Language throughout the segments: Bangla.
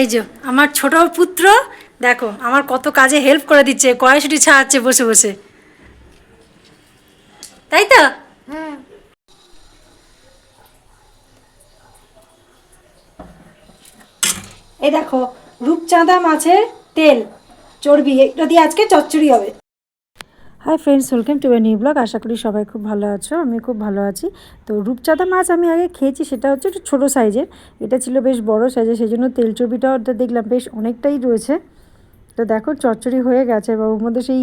এই যে, আমার ছোট পুত্র, দেখো, আমার কত কাজে হেল্প করে দিচ্ছে কড়াইশুটি ছাড়াচ্ছে বসে বসে। তাই তো? এই দেখো, রূপচাঁদা মাছের তেল, চর্বি, এটা দিয়ে আজকে চচ্চড়ি হবে। Hi friends welcome to a new blog আশা করি সবাই খুব ভালো আছো, আমি খুব ভালো আছি। তো রূপচাঁদা মাছ আমি আগে খেয়েছি, সেটা হচ্ছে একটু ছোটো সাইজের। এটা ছিল বেশ বড় সাইজের সেই জন্য তেল চর্বিটাও দেখলাম, বেশ অনেকটাই রয়েছে। তো দেখো, চচ্চড়ি হয়ে গেছে বা ওর মধ্যে সেই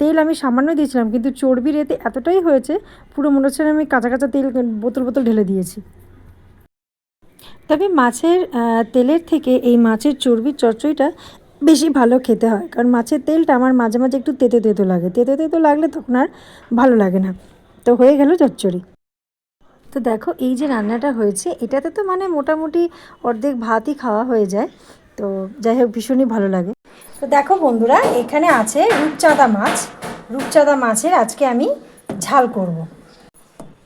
তেল আমি সামান্য দিয়েছিলাম, কিন্তু চর্বির এতে এতটাই হয়েছে, পুরো মনে হচ্ছে আমি কাঁচা কাঁচা তেল বোতল বোতল ঢেলে দিয়েছি। তবে মাছের তেলের থেকে এই মাছের চর্বির চচ্চড়িটা বেশি ভালো খেতে হয়। কারণ মাছের তেলটা আমার মাঝে মাঝে একটু তেতো তেতো লাগে। তেতো তেতো লাগলে তখন আর ভালো লাগে না। তো হয়ে গেল চচ্চড়ি। তো দেখো, এই যে রান্নাটা হয়েছে, এটাতে তো মানে মোটামুটি অর্ধেক ভাতই খাওয়া হয়ে যায়। তো যাই হোক, ভীষণই ভালো লাগে। তো দেখো বন্ধুরা, এখানে আছে রূপচাঁদা মাছ। রূপচাঁদা মাছের আজকে আমি ঝাল করব।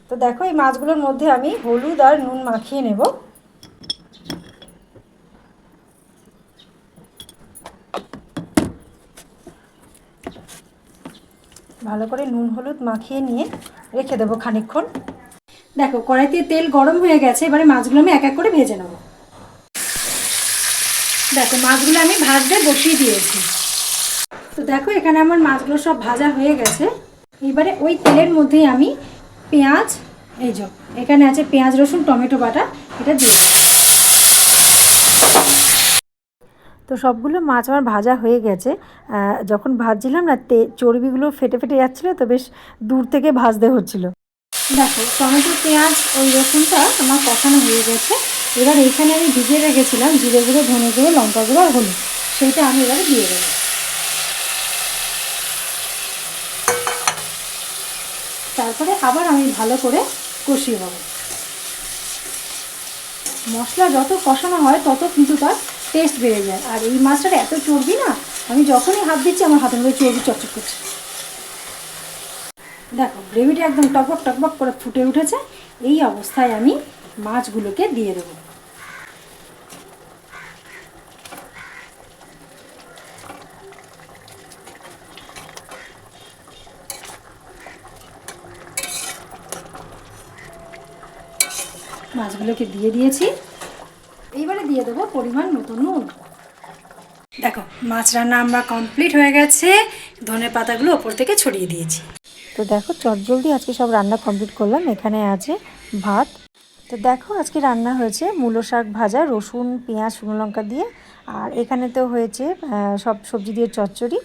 তো দেখো, এই মাছগুলোর মধ্যে আমি হলুদ আর নুন মাখিয়ে নেব। ভালো করে নুন, হলুদ মাখিয়ে নিয়ে রেখে দেবো খানিকক্ষণ। দেখো, কড়াইতে তেল গরম হয়ে গেছে, এবারে মাছগুলো আমি এক এক করে ভেজে নেব। দেখো, মাছগুলো আমি ভাজতে বসিয়ে দিয়েছি। তো দেখো, এখানে আমার মাছগুলো সব ভাজা হয়ে গেছে। এবারে ওই তেলের মধ্যেই আমি পেঁয়াজ, এই যে, এখানে আছে পেঁয়াজ, রসুন, টমেটো বাটা, এটা দিয়ে তো সবগুলো মাছ আমার ভাজা হয়ে গেছে। যখন ভাজছিলাম না, তে, চর্বিগুলো ফেটে ফেটে যাচ্ছিল তো বেশ দূর থেকে ভাজতে হচ্ছিল। দেখো, টমেটো, পেঁয়াজ, ওই রসুনটা আমার কষানো হয়ে গেছে। এবার এইখানে আমি ভিজিয়ে রেখেছিলাম জিরে গুঁড়ো, ধনে গুঁড়ো, লঙ্কা গুঁড়ো আর হলুদ। সেইটা আমি এবারে দিয়ে দেবো। তারপরে আবার আমি ভালো করে কষিয়ে নেব। মশলা যত কষানো হয়, তত কিন্তু তার টেস্ট বেড়ে যায়। আর এই মাছটার এত চর্বি না, আমি যখনই হাত দিচ্ছি আমার হাতের মধ্যে চর্বি চকচক করছে। দেখো, গ্রেভিটা একদম টকবক টকবক করে ফুটে উঠেছে। এই অবস্থায় আমি মাছগুলোকে দিয়ে দেবো। মাছগুলোকে দিয়ে দিয়েছি। এইবারে দিয়ে দেবো পরিমাণ মতো নুন। দেখো, মাছ রান্না আমরা কমপ্লিট হয়ে গেছে। ধনে পাতাগুলো ওপর থেকে ছড়িয়ে দিয়েছি। তো দেখো, চটজলদি আজকে সব রান্না কমপ্লিট করলাম। এখানে আছে ভাত। তো দেখো, আজকে রান্না হয়েছে মূলো শাক ভাজা, রসুন, পেঁয়াজ, শুকনো লঙ্কা দিয়ে। আর এখানে তো হয়েছে সব সবজি দিয়ে চচ্চড়ি।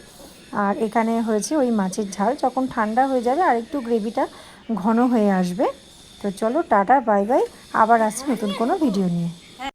আর এখানে হয়েছে ওই মাছের ঝাল। যখন ঠান্ডা হয়ে যাবে, আর একটু গ্রেভিটা ঘন হয়ে আসবে। তো চলো, টাটা, বাই বাই। আবার আসছি নতুন কোনো ভিডিও নিয়ে।